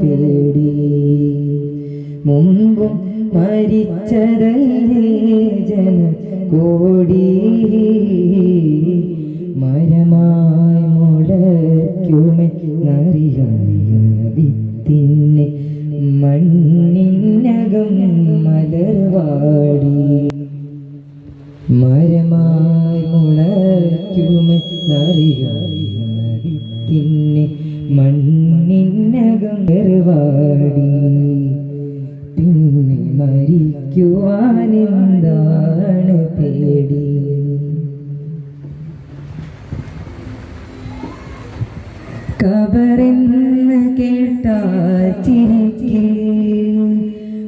പേടി മുമ്പും മരിച്ചതല്ലേ ജന കോടി. മരമായി മുളയ്ക്കുമെന്നറിയായ വിത്തിന്നെ മണ്ണിനകം മലർവാടി. മരമായി മുളയ്ക്കുമെന്നറിയായ വിത്തിന്നെ മലർവാടി പിന്നെ മരിക്കുവാനെന്താണ് പേടി? കബറെന്ന് കേട്ടാൽ ചിരിക്കേ.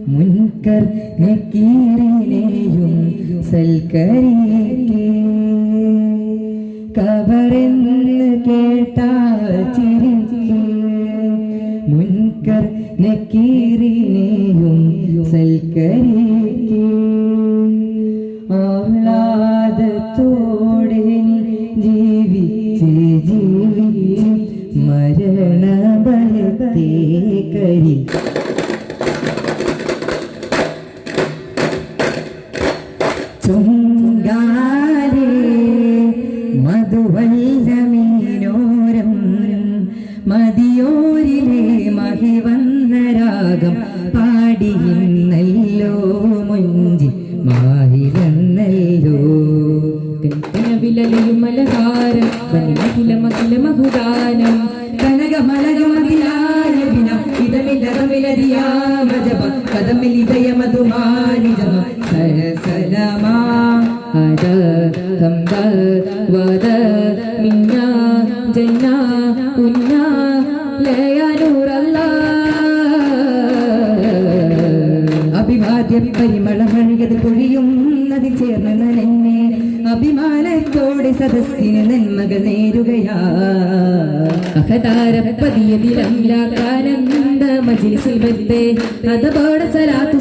മുൻകർ നക്കീറിനെയും സൽക്കരിക്കേ. നക്കീറിനെയും സൽക്കരിക്കേ. ആഹ്ലാദത്തോടെ ജീവിച്ച് ജീവിച്ച് മരണഭയത്തെ കരി മധുവല്ലമീനോരം മതിയോരിലെ മഹിവന്ന രാഗം പാടിയിന്നല്ലോ മുഞ്ചി മാഹിലെന്നല്ലോ കനവിലലയും മലഹാരം വനിമകില മകില മഹുദാനം മലകമതിലാരവിനം ഇതമിലതമിലതിയാമജപ കഥമിലിതയമതുമാനിജമ. സരസലമാ അത കമ്പ വദ മിന്ന ജന്ന ഉന്ന ലയനൂറല്ലാ അഭിവാദ്യ പരിമളമഴകത് പൊഴിയുന്നതിൽ ചേർന്ന് നനന്നെ അഭിമാനത്തോടെ സദസ്സിന് നന്മകൾ നേരുകയാ. സലാത്തു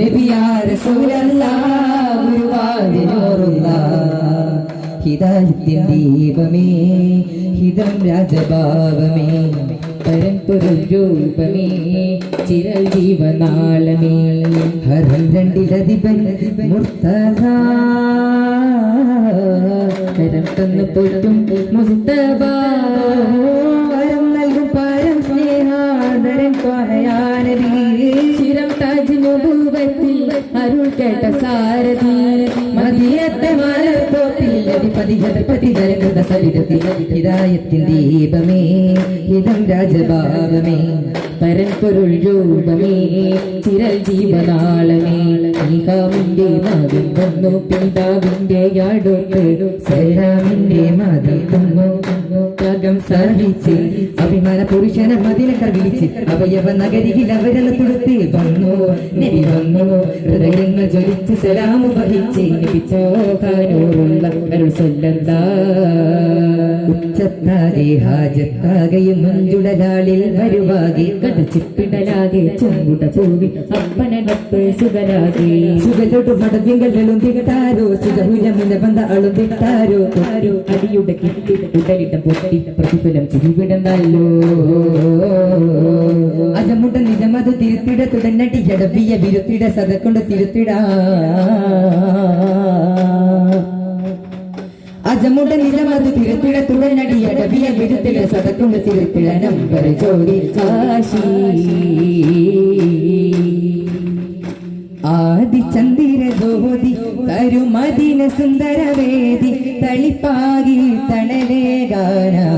നബിയാ ദീപമേ ഹിതം രാജഭാവമേ പരമ്പൊരു രൂപമേ ചിരൽ ജീവനാളമേ. ഹരം രണ്ടിലധിപൻ മുർത്തരം തന്നു പൊട്ടും മുസ്തബ വരം നൽകും പരം സ്നേഹാദരൻ പറയാനബി ചിരം താജ് നുബുവത്തിൽ അരുൾ കേട്ട സാരഥി. മതിയത്തെ മലർത്തോപ്പിൽ ധരകൃത സരിതത്തിൽ ഹിദായത്തിൻ ദീപമേ ഇതം രാജഭാവമേ പരമ്പൊരുൾ രൂപമേ ചിരൽ ജീവനാളമേ. വന്നു പിതാവിന്റെ മതം തന്നു സഹിച്ച് അഭിമാന പുരുഷനെ മതിലൊക്കെ വിളിച്ച് അവയവ നഗരിയിൽ അവരെല്ലാം തുടുത്ത് വന്നു. നബി വന്നു. ഹൃദയങ്ങൾ ജ്വലിച്ച് സലാമു വഹിച്ച് ലഭിച്ചോകാനൂറുള്ള അരുൾ സല്ലല്ലാ. ഉച്ചത്താകെ ഹാജത്താകെയും മഞ്ചുടലാളിൽ വരുവാകെ കഥച്ചിപ്പിടലാകെ ചുമ്പുട പൂവി അപ്പനടപ്പ് സുഖരാകെ സുഖലോട്ട് മടവിങ്കലും തിട്ടാരോ സുഖമുലമിന വന്ന അളും തിട്ടാരോ അടിയുടെ കിട്ടി ഉടലിട്ട പൊട്ടി പ്രതിഫലം ചിരിവിടന്നല്ലോ അജമുട്ട നിജമത് തിരുത്തിട തുടന്നടി ജടവിയ വിരുത്തിട സതക്കൊണ്ട് തിരുത്തിട. അജമുട്ട നിജമത് തിരുത്തിട തുടന്നടി ജടവിയ വിരുത്തിട സതക്കൊണ്ട് തിരുത്തിട നമ്പർ ജോഡി കാശി. ആദി ചന്ദിര ജ്യോതി തരുമദിന സുന്ദരവേദി തളിപ്പാകി തണലേകാനായി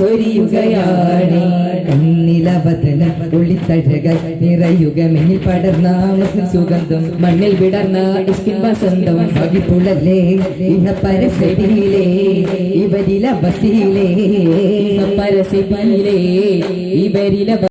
അനുരാഗിബാദാണേ അതിനാലെ അവദാനം ചൊരിയും നിറയുകയാണ് കണ്ണിലവതന ഒളിത്തഴകൾ നിറയുക മെന്നിൽ പടർന്ന മുസ്ലിം സുഗന്ധം മണ്ണിൽ വിടർന്ന ഇഷ്കിൻ വസന്തം. വകിപ്പുള്ളല്ലേ ഇഹ പരസടിയിലേ ഇവരില ബസിയിലേ പരസിയിലേ ഇവരിലെ